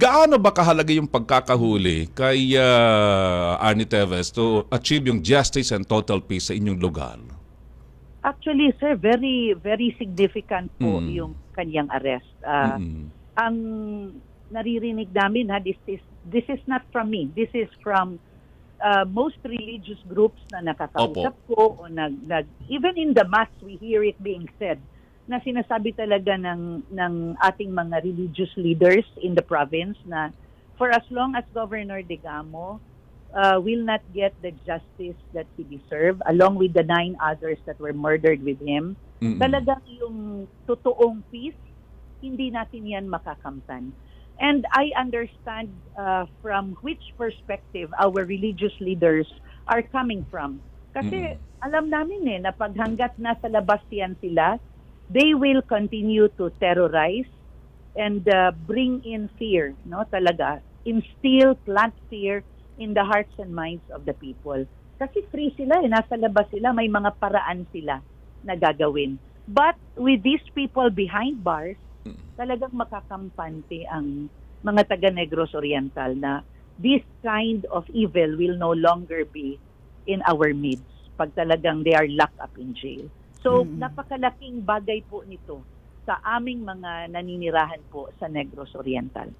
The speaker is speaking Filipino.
Gaano ba kahalaga yung pagkakahuli kay ah, Arnie Teves to achieve yung justice and total peace sa inyong lugar? Actually, sir, very, very significant po Mm. yung kanyang arrest. Ah, Mm-mm. Ang naririnig namin, ha, this is, this is not from me. This is from uh, most religious groups na nakakausap ko o nag, nag, even in the mass we hear it being said na sinasabi talaga ng ng ating mga religious leaders in the province na for as long as Governor Degamo uh, will not get the justice that he deserved along with the nine others that were murdered with him Mm-mm. talagang yung totoong peace hindi natin yan makakamtan And I understand uh, from which perspective our religious leaders are coming from. Kasi alam namin eh na pag hanggat nasa labas yan sila, they will continue to terrorize and uh, bring in fear, no? Talaga, instill, plant fear in the hearts and minds of the people. Kasi free sila eh, nasa labas sila, may mga paraan sila na gagawin. But with these people behind bars, talagang makakampante ang mga taga Negros Oriental na this kind of evil will no longer be in our midst pag talagang they are locked up in jail. So, Mm. napakalaking bagay po nito sa aming mga naninirahan po sa Negros Oriental.